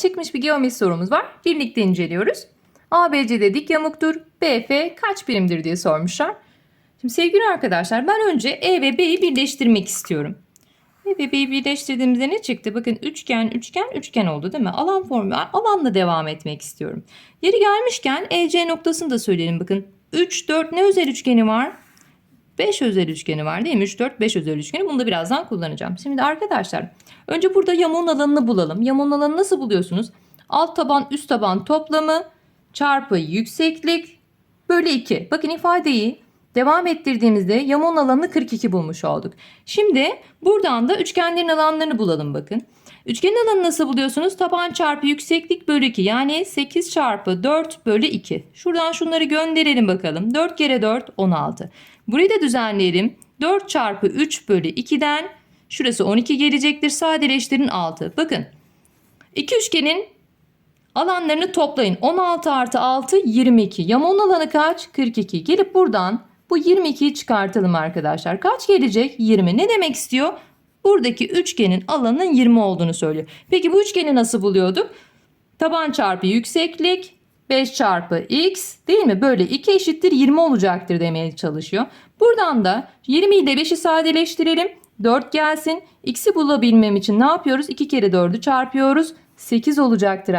Çıkmış bir geometri sorumuz var. Birlikte inceliyoruz. ABC'de dik yamuktur. BF kaç birimdir diye sormuşlar. Şimdi sevgili arkadaşlar ben önce E ve B'yi birleştirmek istiyorum. E ve B'yi birleştirdiğimizde ne çıktı? Bakın üçgen, üçgen, üçgen oldu değil mi? Alan formu, alanla devam etmek istiyorum. Yeri gelmişken EC noktasını da söyleyelim. Bakın 3, 4 ne özel üçgeni var? 5 özel üçgeni var değil mi? 3, 4, 5 özel üçgeni. Bunu da birazdan kullanacağım. Şimdi arkadaşlar önce burada yamuğun alanını bulalım. Yamuğun alanını nasıl buluyorsunuz? Alt taban üst taban toplamı çarpı yükseklik bölü 2. Bakın ifadeyi devam ettirdiğimizde yamuğun alanını 42 bulmuş olduk. Şimdi buradan da üçgenlerin alanlarını bulalım bakın. Üçgenin alanını nasıl buluyorsunuz? Taban çarpı yükseklik bölü 2 yani 8 çarpı 4 bölü 2. Şuradan şunları gönderelim bakalım. 4 kere 4 16. Burayı da düzenleyelim. 4 çarpı 3 bölü 2'den şurası 12 gelecektir. Sadeleştirin 6. Bakın iki üçgenin alanlarını toplayın. 16 artı 6 22. Yamuğun alanı kaç? 42. Gelip buradan bu 22'yi çıkartalım arkadaşlar. Kaç gelecek? 20. Ne demek istiyor? Buradaki üçgenin alanının 20 olduğunu söylüyor. Peki bu üçgeni nasıl buluyorduk? Taban çarpı yükseklik 5 çarpı x değil mi? Böyle 2 eşittir 20 olacaktır demeye çalışıyor. Buradan da 20 ile 5'i sadeleştirelim. 4 gelsin. X'i bulabilmem için ne yapıyoruz? 2 kere 4'ü çarpıyoruz. 8 olacaktır